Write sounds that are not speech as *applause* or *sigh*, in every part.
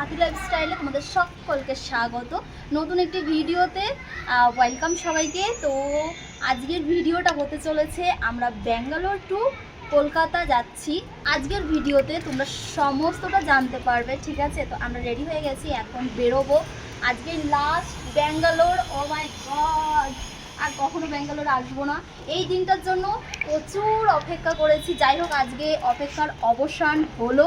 সাথী লাইফস্টাইলে তোমাদের সকলকে স্বাগত। নতুন একটি ভিডিওতে ওয়েলকাম সবাইকে। তো আজকের ভিডিওটা হতে চলেছে, আমরা ব্যাঙ্গালোর টু কলকাতা যাচ্ছি। আজকের ভিডিওতে তোমরা সমস্তটা জানতে পারবে, ঠিক আছে? তো আমরা রেডি হয়ে গেছি, এখন বেরোবো। আজকে last Bangalore oh my god আর কখনো ব্যাঙ্গালোর আসব না। এই দিনটার জন্য প্রচুর অপেক্ষা করেছি। যাই হোক, আজকে অপেক্ষার অবসান হলো।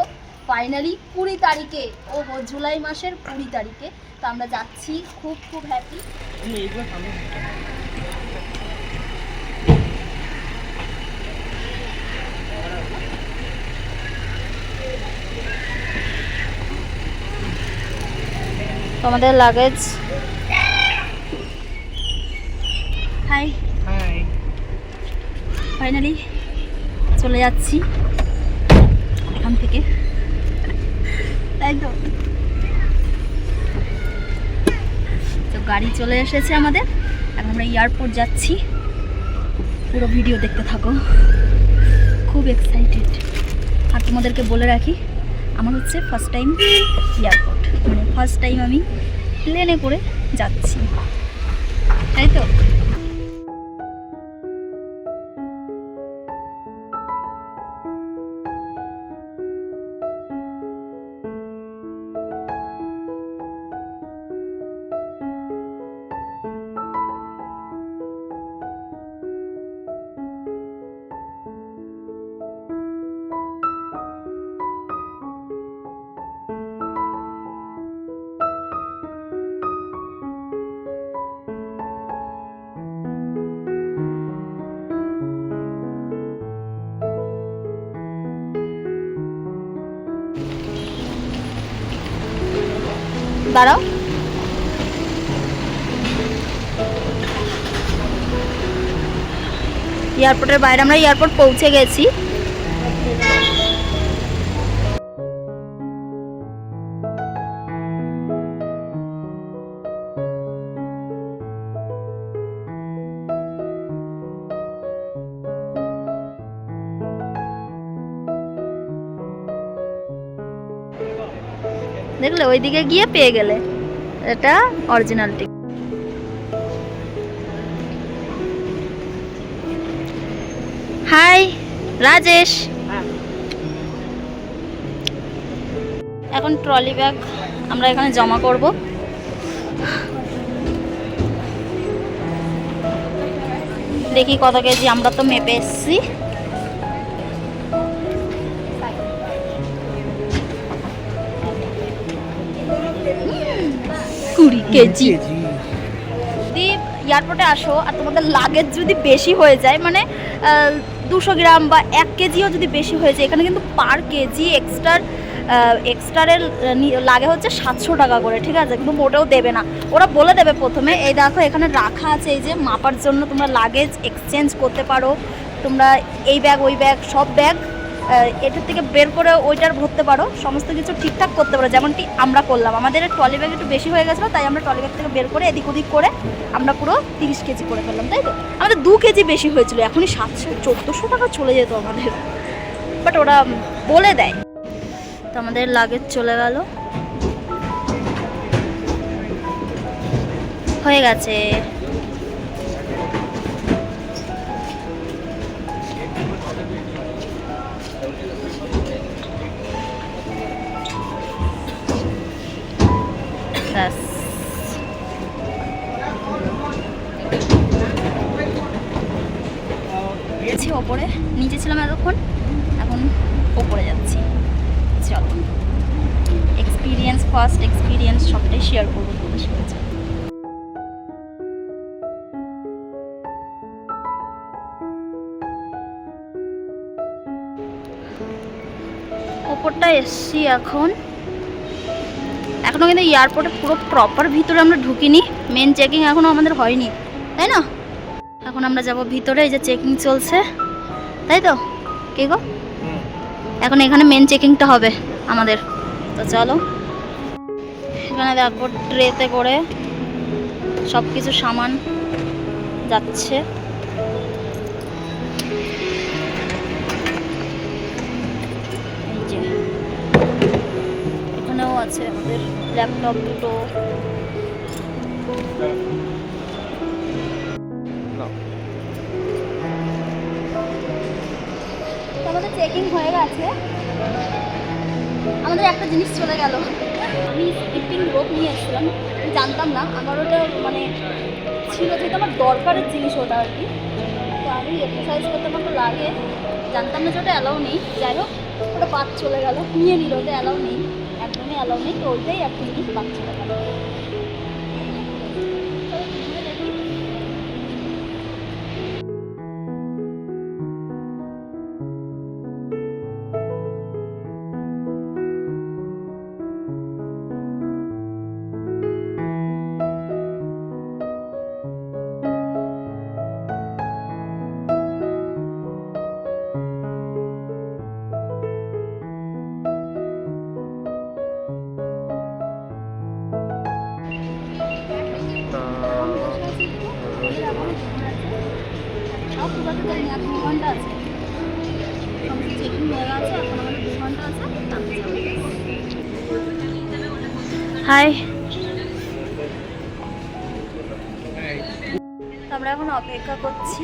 ফাইনালি কুড়ি তারিখে ও জুলাই মাসের কুড়ি তারিখে। তো আমরা যাচ্ছি খুব খুব হ্যাপি আমাদের লাগেজ হাই হাই ফাইনালি চলে যাচ্ছি। এখান থেকে। তো। তো গাড়ি চলে এসেছে আমাদের। এখন আমরা এয়ারপোর্ট যাচ্ছি। পুরো ভিডিও দেখতে থাকো। খুব এক্সাইটেড আর তোমাদেরকে বলে রাখি, আমার হচ্ছে ফার্স্ট টাইম এয়ারপোর্ট। মানে ফার্স্ট টাইম আমি প্লেনে করে যাচ্ছি। তাই তো? দাঁড়াও। এয়ারপোর্টের বাইরে আমরা এয়ারপোর্ট পৌঁছে গেছি। দেখলে ওইদিকে গিয়ে পেয়ে গেলে। এটা অরিজিনাল টিক হাই রাজেশ। এখন ট্রলি ব্যাগ আমরা এখানে জমা করব। দেখি কত কেজি, আমরা তো মেপে এসছি। কেজি। যদি এয়ারপোর্টে আসো আর তোমাদের লাগেজ যদি বেশি হয়ে যায় মানে দুশো গ্রাম বা এক কেজিও যদি বেশি হয়ে যায় এখানে কিন্তু পার কেজি এক্সট্রার এক্সট্রারের লাগে হচ্ছে সাতশো টাকা করে ঠিক আছে? কিন্তু মোটেও দেবে না। ওরা বলে দেবে প্রথমে এই দেখো এখানে রাখা আছে এই যে মাপার জন্য তোমরা লাগেজ এক্সচেঞ্জ করতে পারো। তোমরা এই ব্যাগ ওই ব্যাগ সব ব্যাগ এটার থেকে বের করে ওইটার ভরতে পারো। সমস্ত কিছু ঠিকঠাক করতে পারো, যেমনটি আমরা করলাম। আমাদের ট্রলি ব্যাগ একটু বেশি হয়ে গেছিল, তাই আমরা ট্রলি ব্যাগ থেকে বের করে এদিক ওদিক করে আমরা পুরো তিরিশ কেজি করে ফেললাম, তাই তো? আমাদের দু কেজি বেশি হয়েছিল, এখনই সাতশো, চোদ্দোশো টাকা চলে যেত আমাদের। বাট ওরা বলে দেয়। তো আমাদের লাগেজ চলে গেল। হয়ে গেছে। ওপরে, নিচে ছিলাম এতক্ষণ, এখন ওপরে যাচ্ছি। চলো। এক্সপিরিয়েন্স ফার্স্ট এক্সপিরিয়েন্স সবটাই শেয়ার করব তোমাদের সাথে। এসছি এখন। এখনও কিন্তু এয়ারপোর্টে পুরো প্রপার ভিতরে আমরা ঢুকিনি। মেন চেকিং এখনও আমাদের হয়নি, তাই না? এখন আমরা যাব ভিতরে, এই যে চেকিং চলছে। তাই তো কে গো? এখন এখানে মেন চেকিংটা হবে আমাদের। তো চলো। এখানে দেখো ট্রেতে করে সব কিছু সামান যাচ্ছে। এখানেও আছে আমাদের ল্যাপটপ দুটো। চেকিং হয়ে গেছে। আমাদের একটা জিনিস চলে গেল। আমি স্কিপিং রোপ নিয়ে এসেছিলাম জানতাম না, আমার ওটা মানে ছিল যেটা আমার দরকারের জিনিস ওটা আর কি। তো আমি এক্সারসাইজ করতে আমার তো লাগে, জানতাম না যে ওটা অ্যালাউ নেই। যাই হোক, ওটা বাদ চলে গেল, নিয়ে নিল, ওটা অ্যালাউ নেই, একদমই অ্যালাউ নেই, তো ওইটাই একটা জিনিস বাদ চলে গেল। হাই আমরা এখন অপেক্ষা করছি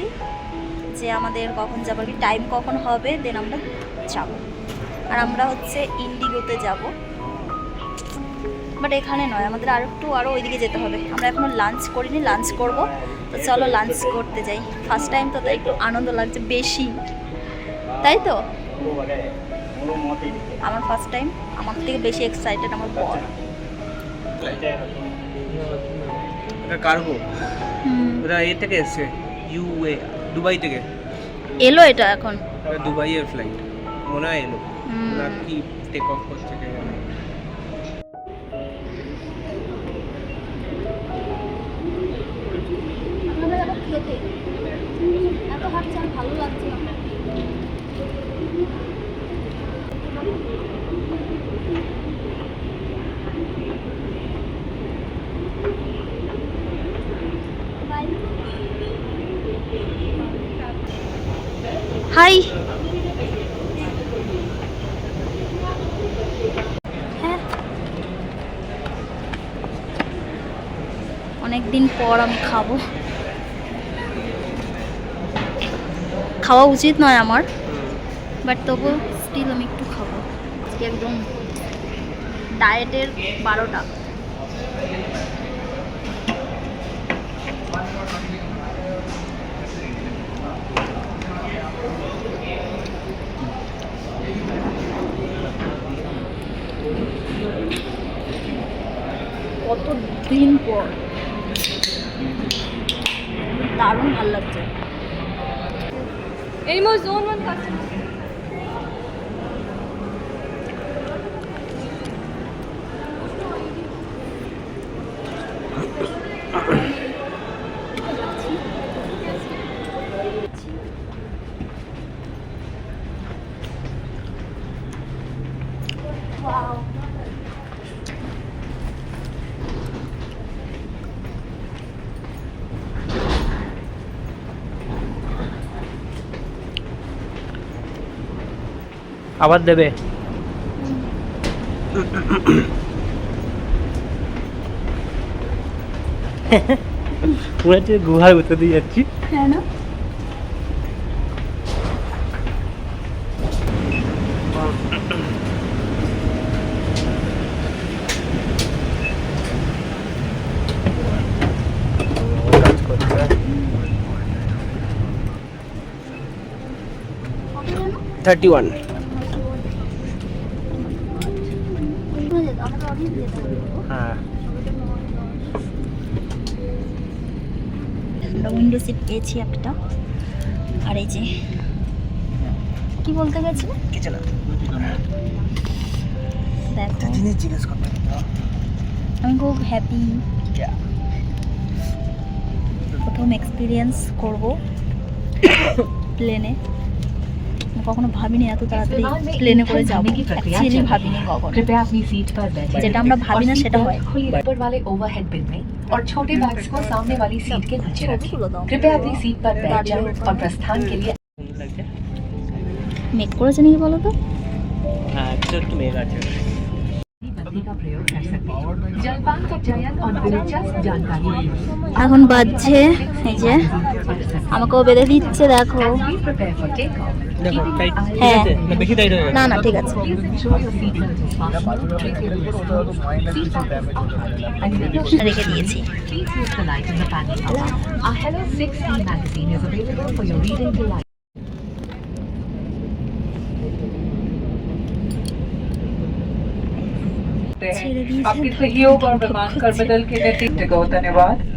যে আমাদের কখন যাব টাইম কখন হবে দেন আমরা যাব। আর আমরা হচ্ছে ইন্ডিগোতে যাব। বাট এখানে নয় আমাদের আর একটু আরও ওইদিকে যেতে হবে। আমরা এখনও লাঞ্চ করিনি লাঞ্চ করব। তো চলো লাঞ্চ করতে যাই। ফার্স্ট টাইম তো তাই একটু আনন্দ লাগছে বেশি। তাই তো? আমার ফার্স্ট টাইম আমার থেকে বেশি এক্সাইটেড আমার বর। কার্গো ওটা এ থেকে এসছে ইউএ দুবাই থেকে। এলো এটা এখন? দুবাইয়ের ফ্লাইট মনে হয় এলো। কি টেক অফ করছে অনেক দিন পর আমি খাব। খাওয়া উচিত নয় আমার বাট তবু স্টিল আমি একটু খাব। আজকে একদম ডায়েটের বারোটা। কত দিন পর? দারুণ ভালো লাগছে Any more zone one customers? আবার দেবে। হচ্ছে গুহার ভিতর দিয়ে যাচ্ছি। হ্যাঁ না থার্টি ওয়ান হ্যাঁ আমরা উইন্ডো সিট পেয়েছি একটা। আর এই যে কি বলতে গেছিলে? কিছু না দেখো জিনিস জিজ্ঞেস করতে আমি খুব হ্যাপি প্রথম এক্সপিরিয়েন্স করব। *coughs* প্লেনে কখনো ভাবিনি এত তাড়াতাড়ি প্লেনে করে যাবো অ্যাকচুয়ালি ভাবিনি কখনো कृपया अपनी सीट पर बैठे যেটা আমরা ভাবি না সেটা হয় खुली ऊपर वाले ओवरहेड बिन में और छोटे बैग्स को सामने वाली सीट के नीचे ছবি रखें তুলে দাও कृपया अपनी सीट पर बैठ जाएं और प्रस्थान के लिए লাগছে মেক করেছে নাকি বলো তো হ্যাঁ একটু একটু মেঘ আছে এখন বাজছে এই যে আমাকে বেঁধে দিচ্ছে দেখো। হ্যাঁ। না না ঠিক আছে। রেখে দিয়েছি। हैं आपके सहयोग और विमान कर बदल के को धन्यवाद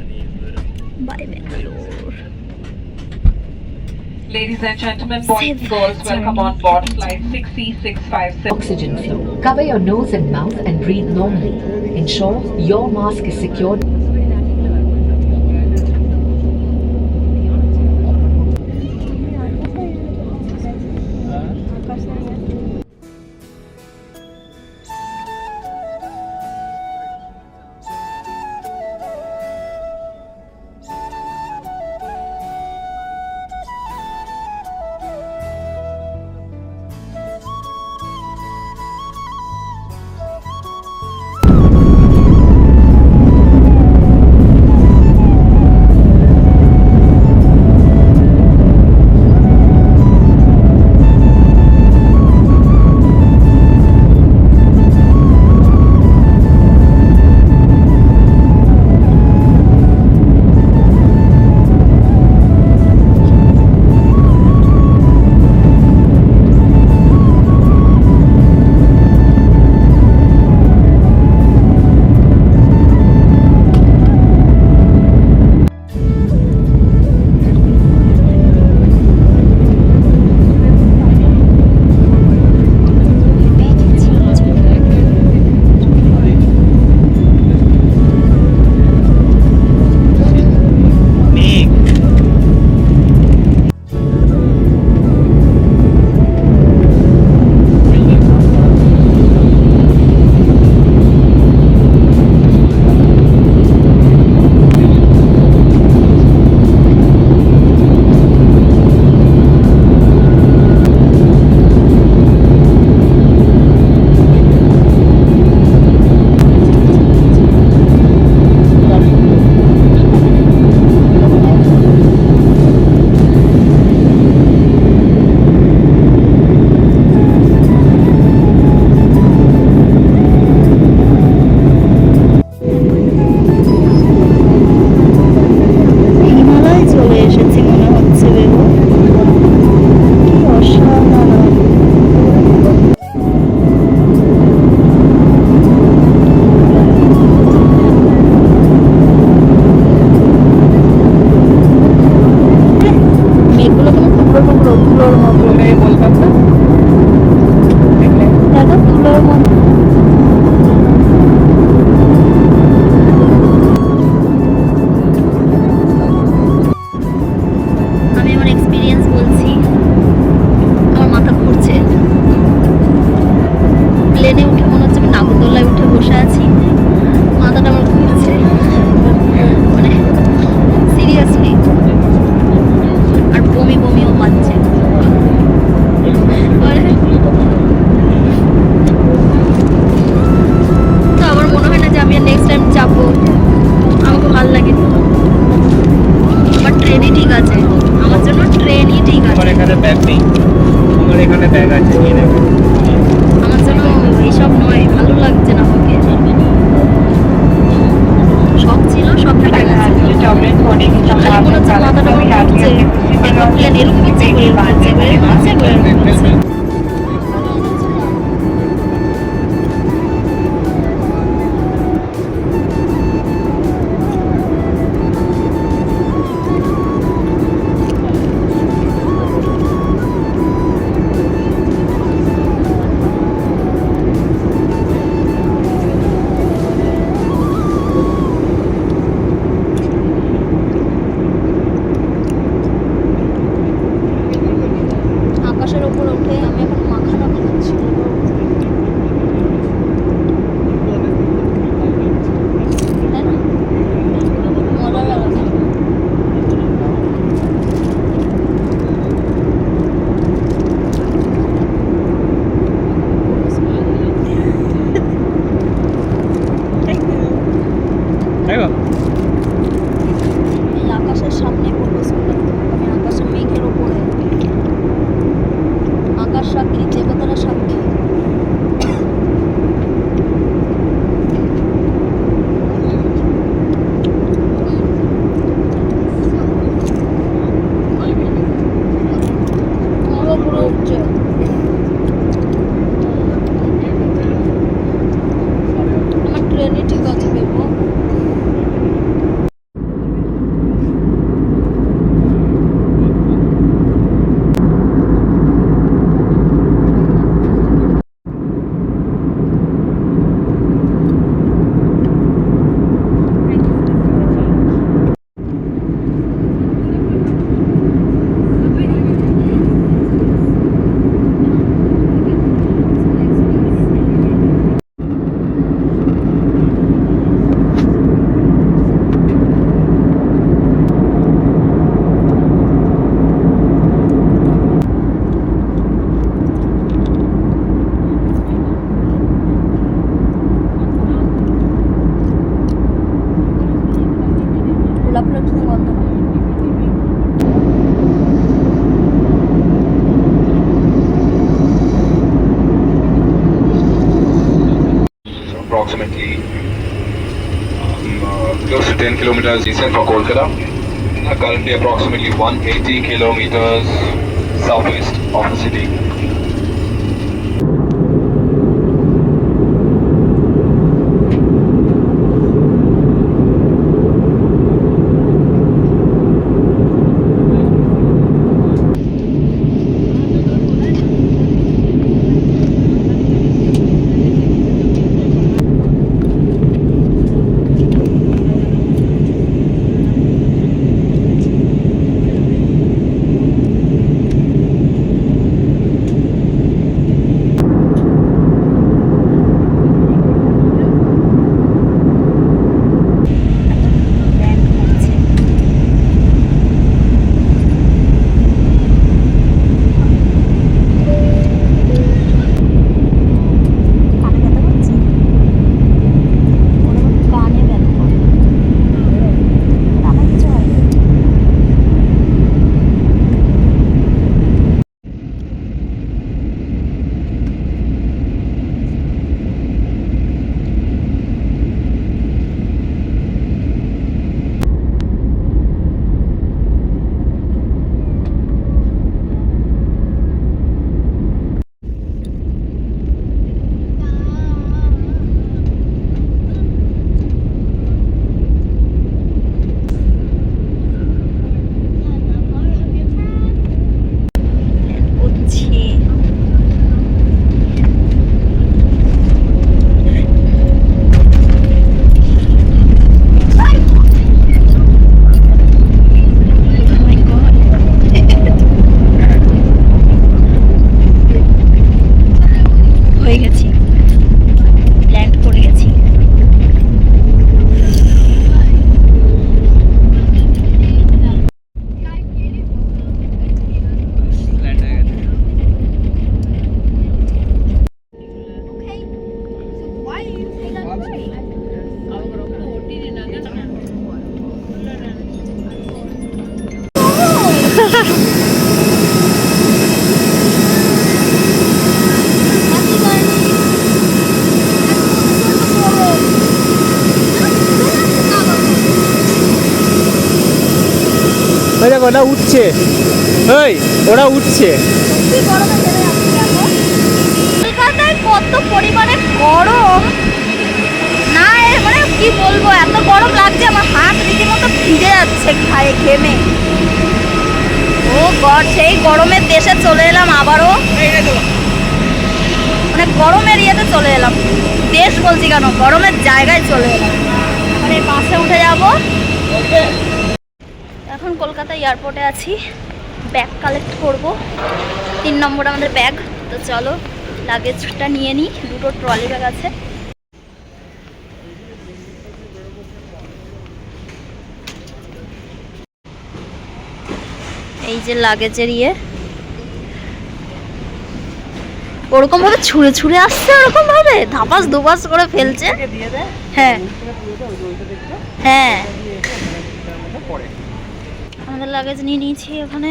Ladies and gentlemen, boys and girls, welcome on board flight 6C657. Oxygen flow. Cover your nose and mouth and breathe normally. Ensure your mask is secured. 맞지? Kilometers eastern from Kolkata. Currently approximately 180 kilometers southwest of the city. দেখো ওটা উঠছে। ওই ওরা উঠছে। কত পরিমাণে গরম? না মানে কি বলব, এত গরম লাগছে, আমার হাত যাচ্ছে খায়ে ও সেই গরমের দেশে চলে এলাম আবারও। মানে চলে এলাম। দেশ বলছি কেন, গরমের জায়গায় চলে এলাম। মানে বাসে উঠে যাব। এখন কলকাতা এয়ারপোর্টে আছি। ব্যাগ কালেক্ট করব। তিন নম্বর আমাদের ব্যাগ। তো চলো লাগেজটা নিয়ে নিই। দুটো ট্রলি ব্যাগ আছে। এই যে লাগেজের ইয়ে। ওরকম ভাবে ছুঁড়ে ছুঁড়ে আসছে ওরকম ভাবে ধাপাস দুপাস করে ফেলছে। হ্যাঁ। হ্যাঁ। আমাদের লাগেজ নিয়ে নিয়েছি ওখানে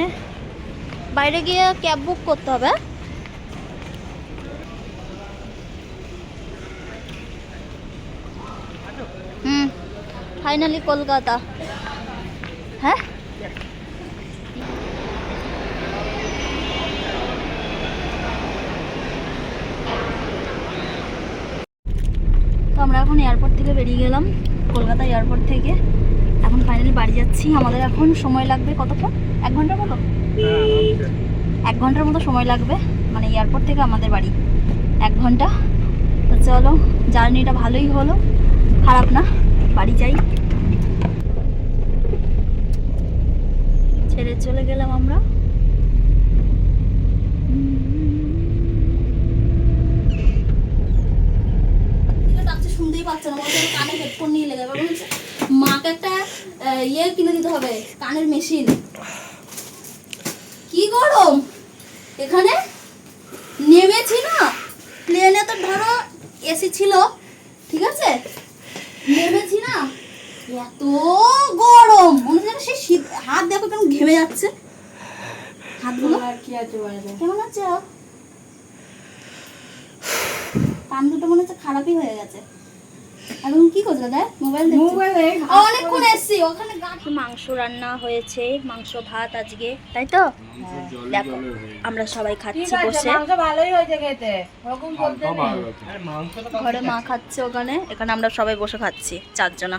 বাইরে গিয়ে ক্যাব বুক করতে হবে। Hmm finally Kolkata. হ্যাঁ? তো আমরা এখন এয়ারপোর্ট থেকে বেরিয়ে গেলাম, কলকাতা এয়ারপোর্ট থেকে। এখন ফাইনালি বাড়ি যাচ্ছি। আমাদের এখন সময় লাগবে কতক্ষণ? এক ঘণ্টার মতো? এক ঘণ্টার মতো সময় লাগবে। মানে এয়ারপোর্ট থেকে আমাদের বাড়ি। এক ঘণ্টা। তো চলো জার্নিটা ভালোই হলো। খারাপ না, বাড়ি যাই। ছেড়ে চলে গেলাম আমরা। শুনতেই পাচ্ছে না। কানে হেডফোন নিয়ে লেগে যাবে মাকে একটা ইয়ে কিনে দিতে হবে কানের মেশিন কি গরম! এখানে নেমেছি না। প্লেনে তো ধরো এসি ছিল ঠিক আছে? নেমেছি না। এত গরম! মনে হচ্ছে সে শীত হাত দেখো কেমন ঘেমে যাচ্ছে। হাতগুলো কেমন আছে? কান দুটো মনে হচ্ছে খারাপই হয়ে গেছে। এখন কি করছ দাদা? মোবাইল মোবাইলে অনেকক্ষণ এসছি ওখানে মাংস রান্না হয়েছে মাংস ভাত আজকে তাই তো? দেখো আমরা সবাই খাচ্ছি বসে। ভালোই হয়েছে খেতে। ওরকম বলতে নেই। আরে মাংস তো ঘরে মা খাচ্ছে ওখানে এখানে আমরা সবাই বসে খাচ্ছি চারজনা।